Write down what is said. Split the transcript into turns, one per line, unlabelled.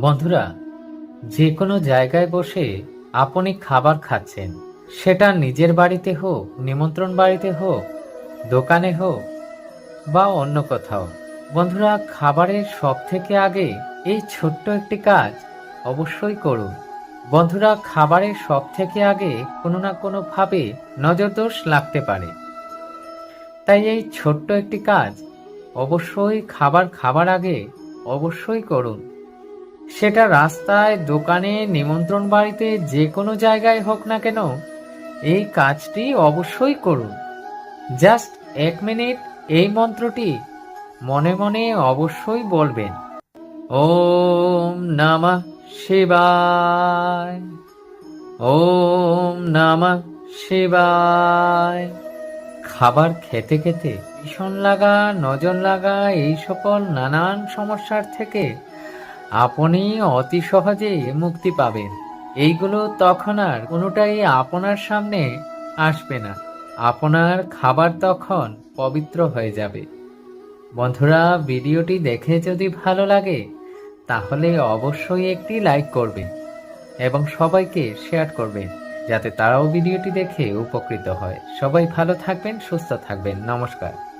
বন্ধুরা যে কোনো জায়গায় বসে আপনি খাবার খাচ্ছেন। সেটা নিজের বাড়িতে হোক, নিমন্ত্রণ বাড়িতে হোক, দোকানে হোক, বা অন্য কোথাও। বন্ধুরা, খাবারের সব থেকে আগে এই ছোট্ট একটি কাজ অবশ্যই করুন। বন্ধুরা, খাবারের সব থেকে আগে কোনো না কোনো ভাবে নজরদোষ লাগতে পারে। তাই এই ছোট্ট একটি কাজ অবশ্যই খাবার খাবার আগে অবশ্যই করুন। সেটা রাস্তায়, দোকানে, নিমন্ত্রণ বাড়িতে, যে কোনো জায়গায় হোক না কেন, এই কাজটি অবশ্যই করুন। জাস্ট এক মিনিট এই মন্ত্রটি মনে মনে অবশ্যই বলবেন। ওম নমঃ শিবায়। ওম নমঃ শিবায়। খাবার খেতে খেতে ভীষণ লাগা, নজর লাগা এই সকল নানান সমস্যার থেকে আপনি অতি সহজে মুক্তি পাবেন। এইগুলো তখন আর কোনোটাই আপনার সামনে আসবে না। আপনার খাবার তখন পবিত্র হয়ে যাবে। বন্ধুরা, ভিডিওটি দেখে যদি ভালো লাগে, তাহলে অবশ্যই একটি লাইক করবেন এবং সবাইকে শেয়ার করবেন, যাতে তারাও ভিডিওটি দেখে উপকৃত হয়। সবাই ভালো থাকবেন, সুস্থ থাকবেন। নমস্কার।